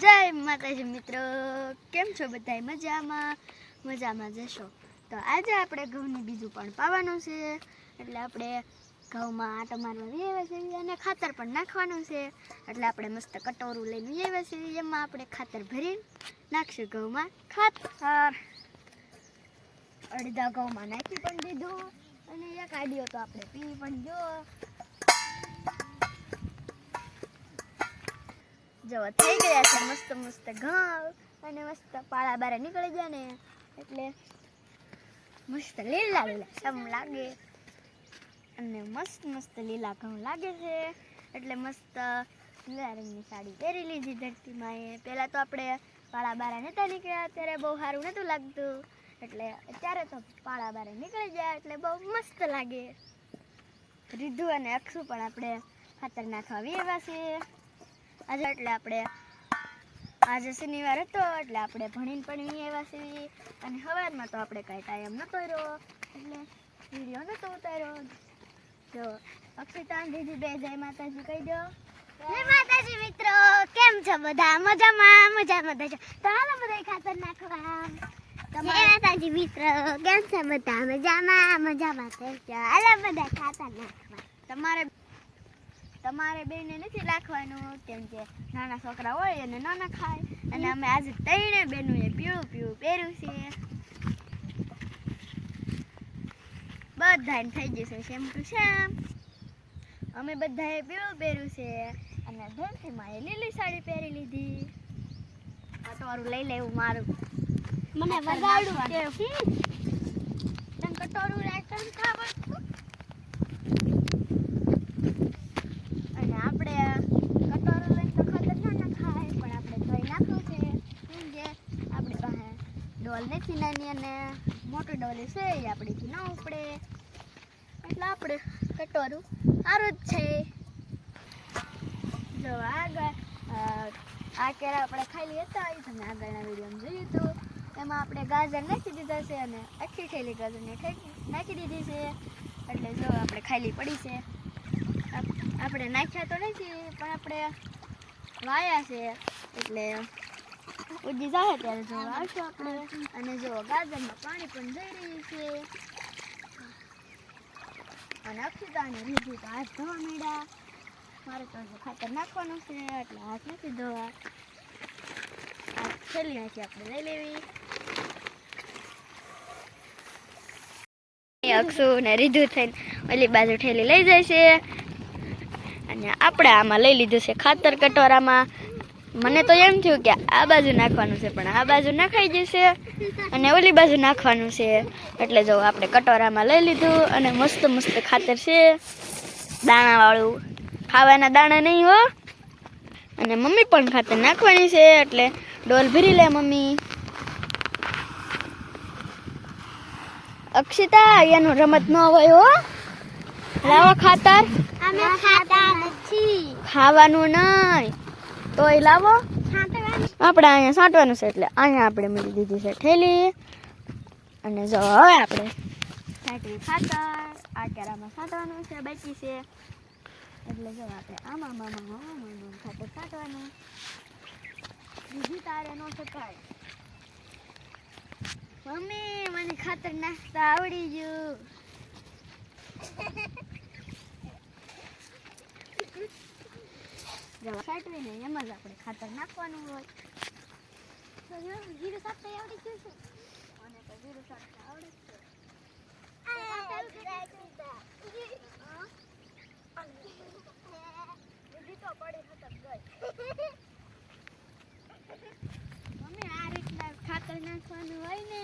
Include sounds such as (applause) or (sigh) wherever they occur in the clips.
જય માતાજી મિત્રો. કેમ છો બધાય? મજામાં? મજામાં જશો. તો આજે આપણે ઘઉંની બીજું પણ પાવાનું છે. એટલે આપણે ઘઉંમાં આટો મારવા આવ્યા છીએ અને ખાતર પણ નાખવાનું છે. એટલે આપણે મસ્ત કટોરું લઈને લઈ આવ્યા છીએ એમાં આપણે ખાતર ભરી નાખશું ઘઉંમાં. ખાતર. અડધા ઘઉંમાં નાખી પણ દીધું. અને એક આડિયો તો આપણે પી પણ જો જો, થઈ ગયા છે, મસ્ત મસ્ત ઘઉં અને મસ્ત પાળા બારે નીકળી ગયા ને. એટલે મસ્ત લીલા લીલા સમ લાગે. અને મસ્ત મસ્ત લીલા ઘઉં લાગે છે. એટલે મસ્ત લીલા રંગની સાડી પહેરી લીધી ધરતીમાં એ પહેલાં તો આપણે પાળા બારા નહોતા નીકળ્યા ત્યારે બહુ સારું નહોતું લાગતું. એટલે અત્યારે તો પાળા બારે નીકળી ગયા, એટલે બહુ મસ્ત લાગે. રીધુ અને અક્ષુ પણ આપણે ખાતર નાખવા વ્યવા છે. આજે એટલે આપણે આજે શનિવાર હતો એટલે આપણે ભણીને પણ એવા છીએ. અને સવારમાં તો આપણે કાંઈ ટાઈમ નહોતો રહ્યો એટલે વીડિયો નહોતો ઉતાર્યો. જો અક્ષિતા દીદી બે જય માતાજી કહી દો. જય માતાજી મિત્રો કેમ છો બધા? મજામાં મજામાં દેજો તો હાલો બધા ખાતર નાખવા. જય માતાજી મિત્રો કેમ છો બધા? મજામાં મજામાં દેજો હાલો બધા ખાતર નાખવા. તમારે તમારે બેને નથી રાખવાનું કેમ કે નાના છોકરા હોય અને નાના ખાય અને અમે આજે ત્રણે બેનું એ પીળું પીળું પહેર્યું છે. બધાને થઈ જશે સેમ ટુ સેમ અમે બધાએ પીળું પહેર્યું છે. અને ધનસીમાં એ લીલી સાડી પહેરી લીધી. આ તમારું લઈ લેવું મારું. મને વગાડું કે તને કટોરું રાખવાનું ખાવા અને આપણે કટોરું લઈને તો ખાતર ના ના ખાય પણ આપણે ધોઈ નાખવું છે કેમ કે આપણી પાસે ડોલ નથી નાની અને મોટું ડોલી છે એ આપણીથી ન ઉપડે. એટલે આપણે કટોરું સારું જ છે. જો આગળ આ કેરા આપણે ખાઈ હતા એ તમે આગળના વિડીયોમાં જોયું હતું. એમાં આપણે ગાજર નાખી દીધા છે અને આખી થેલી ગાજરને નાખી દીધી છે. એટલે જો આપણે ખાલી પડી છે. આપણે નાખ્યા તો નથી, પણ આપણે વાયા છે. એટલે ઉડી જાય ત્યારે જો આવશું આપણે. અને જો ગાજરમાં પાણી પણ જઈ રહ્યું છે. અને અક્ષિતાને લીધું તો હાથ ધોવા માંડ્યા. મારે તો હજુ ખાતર નાખવાનું છે એટલે હાથ નથી ધોવા. હાથ છેલ્લી નાખી આપણે લઈ લેવી. અક્ષુ ને રીધું થઈને ઓલી બાજુ ઠેલી લઈ જાય છે. અને આપણે આમાં લઈ લીધું છે ખાતર કટોરામાં. મને તો એમ થયું કે આ બાજુ નાખવાનું છે પણ આ બાજુ નાખાઈ જશે અને ઓલી બાજુ નાખવાનું છે. એટલે જો આપણે કટોરામાં લઈ લીધું અને મસ્ત મસ્ત ખાતર છે. દાણાવાળું. ખાવાના દાણા નહીં હો. અને મમ્મી પણ ખાતર નાખવાની છે એટલે ડોલ ભરી લે મમ્મી. અક્ષિતા એનું રમત ન હોય હો. લાવો ખાતર. ખાવાનું નહીં. તોય લાવો. આપણે અહીંયા સાંટવાનું છે એટલે અહીંયા આપણે મૂકી દીધી છે ઠેલી. અને જો હવે આપણે સાંટવી ખાતર આ કેરામાં સાંટવાનું છે બાકી છે. એટલે જો આપણે આમાં મામા મામા આમાં ખાતર સાંટવાનું બીજી તારે ન શકાય. મમ્મી મને ખાતર નાખતા આવડી ગયું. (laughs) જવા. સાટવીને એમાં જ આપણે ખાતર નાખવાનું હોય. જીરું સાટતા આવડી ગયું છે. મને તો જીરું સાટતા આવડે જ છે. બીજી તો પડી ખતમ ગઈ મમ્મી આ રીતના ખાતર નાખવાનું હોય ને.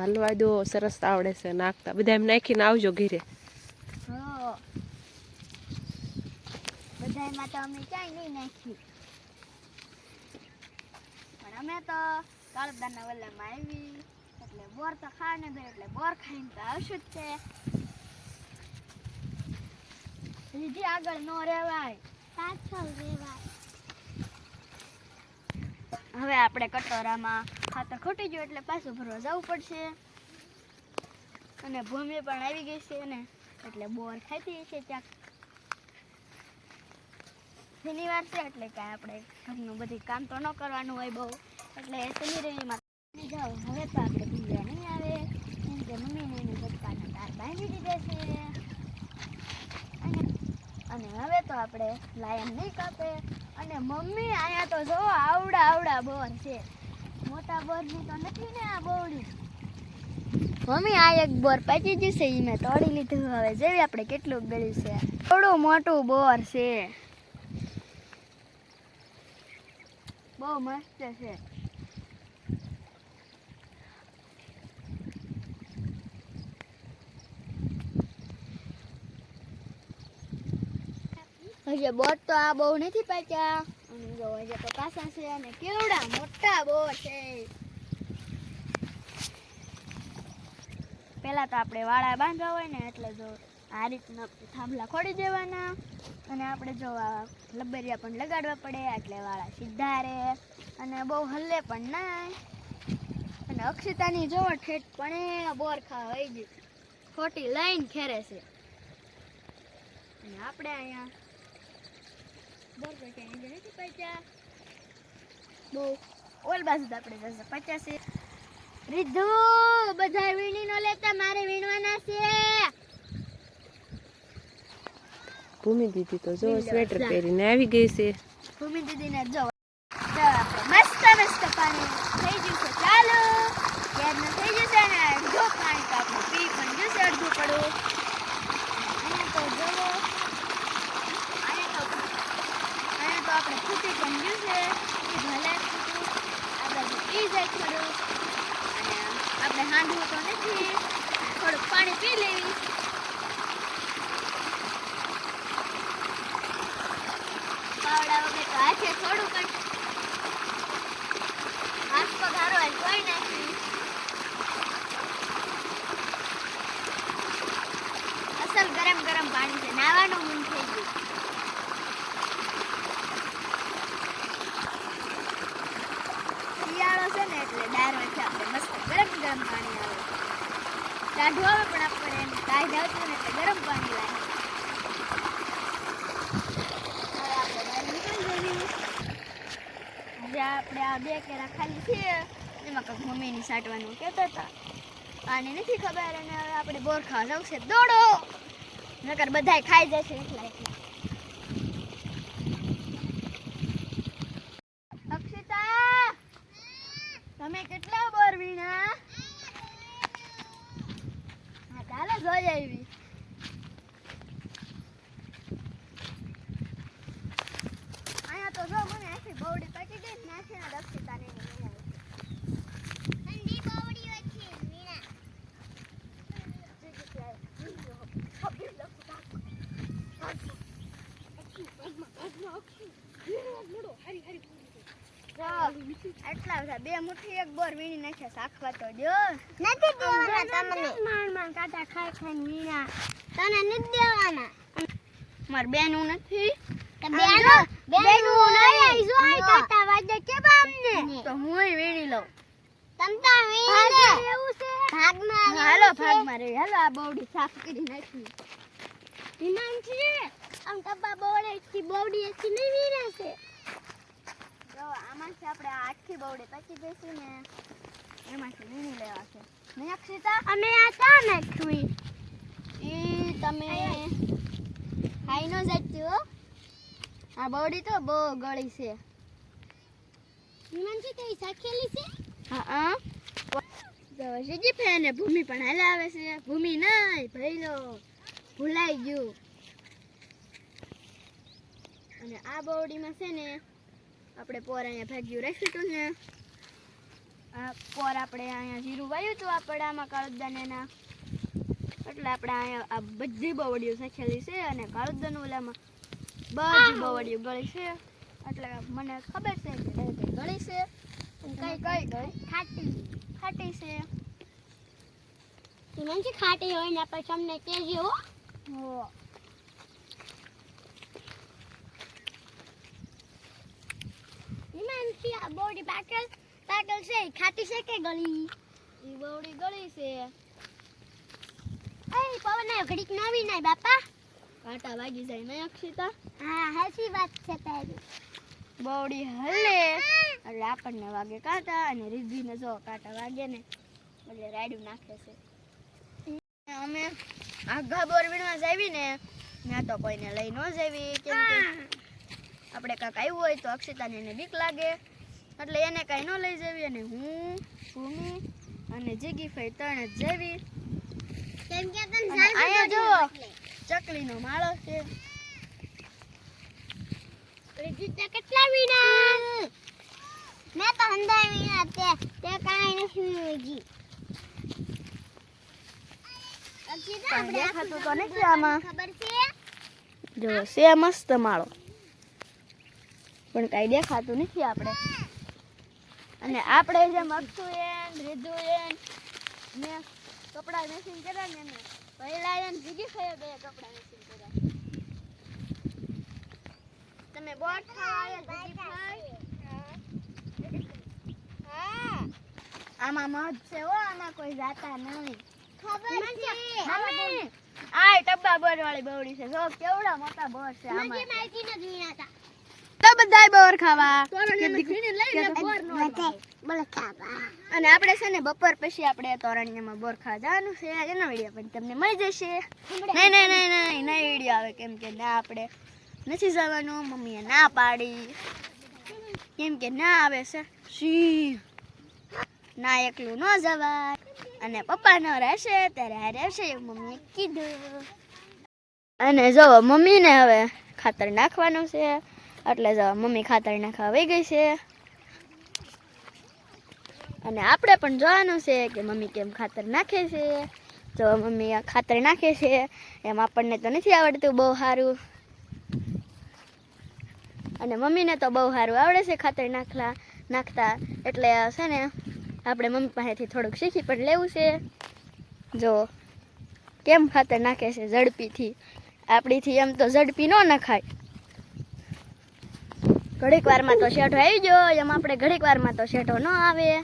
હલવા દો, સરસ આવડે છે નાખતા. બધા એમ નાખીને આવજો ઘીરે હો બધાયમાં તો અમે ક્યાંય નહીં નાખ્યું. પણ અમે તો કાળદાના વલ્લામાં આવી. એટલે બોર તો ખાવાને દે એટલે બોર ખાઈને તો આવશું જ છે. લીધી આગળ ન રહેવાય પાછળ રહેવાય હવે આપણે કટોરામાં ખાતર ખૂટી ગયું એટલે પાછું ભરવા જવું પડશે. અને ભૂમિ પણ આવી ગઈ છે ને એટલે બોર ખાતી છે શનિવાર છે એટલે કાંઈ આપણે ઘરનું બધું કામ તો ન કરવાનું હોય બહુ. એટલે શનિ રવિમાં હવે તો આપણે ભૂલ્યા નહીં આવે. કેમ કે મમ્મીને એની પપ્પાને તાર બાંધી દીધે છે. અને હવે તો આપણે લાયન નહીં કાપે. અને મમ્મી અહીંયા તો જો આવડા આવડા બોર છે. મોટા બોરની તો નથી ને આ બોવડી મમ્મી આ એક બોર પાકી જશે એ મેં તોડી લીધું. હવે જેવી આપણે કેટલું ગળ્યું છે. થોડું મોટું બોર છે. બહુ મસ્ત છે. હજે બોટ તો આ બહુ નથી પાક્યા. અને જો હજે તો પાસા છે અને કેવડા મોટા બોટ છે. પેલા તો આપણે વાળા બાંધવા હોય ને એટલે જો આ રીતના થાંભલા ખોડી દેવાના. અને આપણે જો લબેરિયા પણ લગાડવા પડે એટલે વાળા સીધા રહે. અને બહુ હલ્લે પણ ના અને અક્ષિતાની જો ઠેઠ પણ એ હોય જ ખોટી લાઈન ખેરે છે. અને આપણે અહીંયા બોર નથી પાચ્યા બહુ ઓલ બાજુ આપણે જશે. પચાસી રીધુ બધા વીણી નો લેતા, મારે વીણવાના છે. ભૂમિ દીદી તો જો સ્વેટર પહેરીને આવી ગઈ છે. ભૂમિ દીદીને જો. મસ્ત મસ્ત પાણી થઈ ગયું છે. ચાલો. યાદનું થઈ જશે ને? જો પાણી તો આપણે પી પણ જશે અડધું પડો અહીંયા તો જુઓ અહીંયા તો તો આપણે ફૂટી પણ છે. એ ભલે આપણે પી જાય થોડું. અને આપણે હાંડવું તો નથી. થોડુંક પાણી પી લેવી. તો હાથે થોડુંક કંઈક હાથ પગ હારો ધોઈ નાખી. અસલ ગરમ ગરમ પાણી છે. નાવાનું મન થઈ ગયું. શિયાળો છે ને એટલે ડારવાથી આપણે મસ્ત ગરમ ગરમ પાણી આવે. દાઢું આવે પણ આપણે એને કાઢ આવતું ને એટલે ગરમ પાણી લાગે હવે આપણે બહાર જઈએ. આપણે આ બે કેરા ખાલી છે, એમાં કંઈક મમ્મીની સાટવાનું કહેતા હતા. આને નથી ખબર, અને હવે આપણે બોર ખાવા જવું છે. દોડો! નકર બધાય ખાઈ જશે એટલા એકલા અક્ષિતા! તમે કેટલા બોર વીણા? હા, ચાલો, જોઈ આવી અહીંયા તો જો મને આખી બવડી પાકી ગઈ ને નાખી ને અક્ષિતાને એને લઈ આવી. ઠંડી બવડી હતી મીણા જો, બધા બે મુઠ્ઠી એક બોર વીણી નાખે શાખવા તો જો નથી દેવાના તમને. માર માર કાટા ખાઈ ખાઈ વીણા. તને નથી દેવાના. માર બેનું નથી. બેનો બેનો નહીં. આ કાટા વાજે કે બામને તો હુંય વીણી લઉં. તમતા વીણે એવું છે? ભાગમાં હાલો ભાગમાં રે હાલો આ બોડી સાફ કરી નાખી. હિમાંશી આમ ટપ્પા બોડે થી બોડી એથી નહીં વીણે છે. જો આપણે આ આખી બવડી પછી જઈશું ને એમાંથી વીણી લેવા છે. નહીં અક્ષિતા? અમે આ તા નાખવી. એ તમે ખાઈ ન જતી હો. આ બવડી તો બહુ ગળી છે. હિમાંશી કઈ સાખેલી છે? હા હા. તો ફેને ભૂમિ પણ હાલે આવે છે. ભૂમિ નહીં ભઈલો ભૂલાઈ ગયું. અને આ બવડીમાં છે ને આપણે પોર અહીંયા ભાગ્યું રાખ્યું હતું ને. આ પોર આપણે અહીંયા જીરું વાયું હતું આપણે આમાં કાળુદાન એના એટલે આપણે અહીંયા આ બધી બવડીઓ શેખેલી છે અને કાળુદાન ઓલામાં બધી બવડીઓ ગળી છે. એટલે મને ખબર છે કે ગળી છે કઈ કઈ ગળી? ખાટી ખાટી છે. હિમાંશી ખાટી હોય ને આપણે તમને કહેજો હો હો હિમાંશી પાટલ પાટલ છે ખાટી છે કે ગળી? ઈ બવડી ગળી છે. એ પવન આવ્યો ઘડીક નવી નાય બાપા. કાંટા વાગી જાય નહીં અક્ષિતા. હા હાચી વાત છે તારી. બવડી હલે. એટલે આપણને વાગે કાંટા અને રિદ્ધિને જો કાંટા વાગે ને એટલે રાડ્યું નાખે છે. અમે આઘા બોરવીણમાં વીણવા જાવી ને ત્યાં તો કોઈને લઈ ન જાવી કેમ કે આપણે કાંક આવ્યું હોય તો અક્ષિતાને એને બીક લાગે. એટલે એને કાંઈ ન લઈ જવી અને હું ભૂમિ અને જીગી ફઈ ત્રણ જ જવી. કેમ કે તને અહીંયા બધું ચકલીનો માળો છે. કેટલા વીણા? મેં તો હંધાઈ વીણા તે તે કાંઈ નથી આ દેખાતું તો નથી આમાં. જો છે મસ્ત માળો. પણ કાંઈ દેખાતું નથી આપણે. અને આપણે જેમ અક્ષુ એન રીધુ એન ને કપડાં મેસિંગ કર્યા ને એને પહેલા એને ભીગી ખાઈ બે કપડાં મેસિંગ કર્યા. તમે બોટ આમાં મધ છે હો આમાં કોઈ જાતા નહીં. ખબર છે. મમ્મી આ ટબ્બા બોર વાળી બવડી છે. જો કેવડા મોટા બોર છે આમાં. માહિતી ન વીણા તા. તો બધાય બોર ખાવા. અને આપણે છે ને બપોર પછી આપણે તોરણિયામાં બોર ખાવા જવાનું છે એના વીડિયો પણ તમને મળી જશે. નહીં નહીં નહીં નહીં નહીં વીડિયો આવે. કેમ કે ના આપણે નથી જવાનું. મમ્મીએ ના પાડી. કેમ કે ના આવે છે. સી ના એકલું ન જવાય. અને પપ્પા ન રહેશે ત્યારે આ રહેશે એવું મમ્મીએ કીધું. અને જો મમ્મીને હવે ખાતર નાખવાનું છે. એટલે જો મમ્મી ખાતર નાખવા વહી ગઈ છે. અને આપણે પણ જોવાનું છે કે મમ્મી કેમ ખાતર નાખે છે. જો મમ્મી આ ખાતર નાખે છે, એમ આપણને તો નથી આવડતું બહુ સારું. અને મમ્મીને તો બહુ સારું આવડે છે ખાતર નાખલા, નાખતા. એટલે છે ને, આપણે મમ્મી પાસેથી થોડુંક શીખી પણ લેવું છે. જો, કેમ ખાતર નાખે છે ઝડપીથી. આપણીથી એમ તો ઝડપી ન નખાય. ઘડીક વારમાં તો શેઠો આવી ગયો, એમ આપણે ઘડીક વારમાં તો શેઠો ન આવે.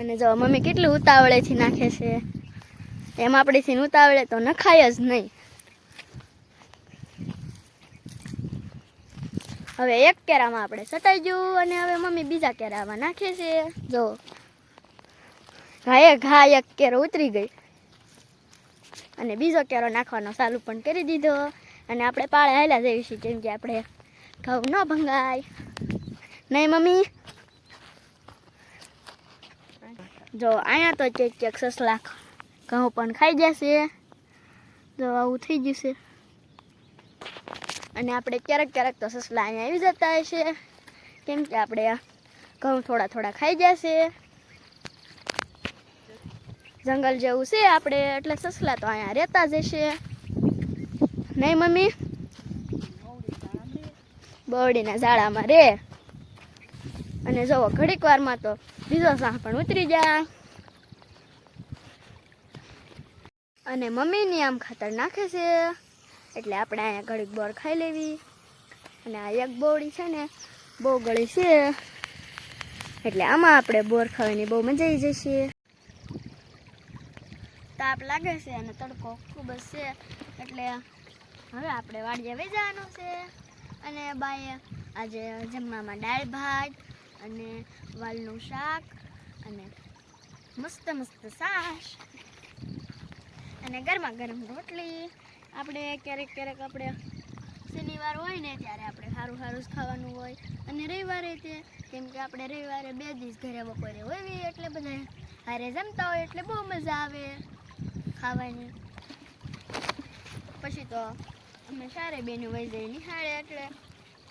અને જો મમ્મી કેટલું ઉતાવળેથી નાખે છે. એમ આપણેથી ઉતાવળે તો નખાય જ નહીં. હવે એક કેરામાં આપણે સટાઈ ગયું અને હવે મમ્મી બીજા કેરામાં નાખે છે. જો. ઘાએ ઘા એક કેરો ઉતરી ગઈ. અને બીજો કેરો નાખવાનો ચાલુ પણ કરી દીધો. અને આપણે પાળે હાલ્યા જઈશું, કેમ કે આપણે ઘઉં ન ભંગાય નહીં મમ્મી જો અહીંયા તો ચેક ચેક સસલા ઘઉં પણ ખાઈ જશે જો આવું થઈ છે અને આપણે ક્યારેક ક્યારેક તો સસલા અહીંયા આવી જતા હશે કેમ કે આપણે ઘઉં થોડા થોડા ખાઈ જશે જંગલ જેવું છે આપણે એટલે સસલા તો અહીંયા રહેતા જ હશે નહીં મમ્મી બવડીના ઝાડામાં રે. અને જુઓ, ઘડીક વારમાં તો બીજો સાહ પણ ઉતરી જા અને મમ્મીની આમ ખાતર નાખે છે. એટલે આપણે અહીંયા ઘડીક બોર ખાઈ લેવી. અને આ એક બોવડી છે ને, બહુ ગળી છે. એટલે આમાં આપણે બોર ખાવાની બહુ મજા આવી જશે. તાપ લાગે છે અને તડકો ખૂબ જ છે. એટલે હવે આપણે વાડીએ વહી છે. અને બાએ આજે જમવામાં દાળ ભાત અને વાલનું શાક અને મસ્ત મસ્ત સાસ અને ગરમા ગરમ રોટલી. આપણે ક્યારેક ક્યારેક આપણે શનિવાર હોય ને ત્યારે આપણે સારું સારું જ ખાવાનું હોય. અને રવિવારે તે, કેમ કે આપણે રવિવારે બે દિવસ ઘરે બપોરે હોઈએ એટલે બધા હારે જમતા હોય એટલે બહુ મજા આવે ખાવાની. પછી તો અમે સારે બેનું વહી જઈ નિહાળે એટલે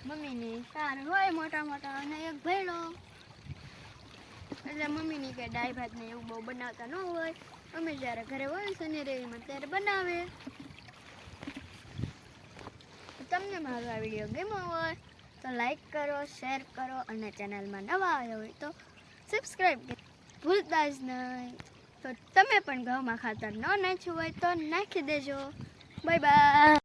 મમ્મીની સાર હોય મોટા મોટા, અને એક ભેળો. એટલે મમ્મીની કે ડાય ભાત ને એવું બહુ બનાવતા ન હોય. અમે જ્યારે ઘરે હોય શનિ રવિમાં ત્યારે બનાવે. તમને મારો આ વીડિયો ગમ્યો હોય, તો લાઈક કરો શેર કરો, અને ચેનલમાં નવા આવ્યા હોય તો સબસ્ક્રાઈબ ભૂલતા જ નહીં. તો તમે પણ ઘઉંમાં ખાતર ન નાખ્યું હોય તો નાખી દેજો. Bye bye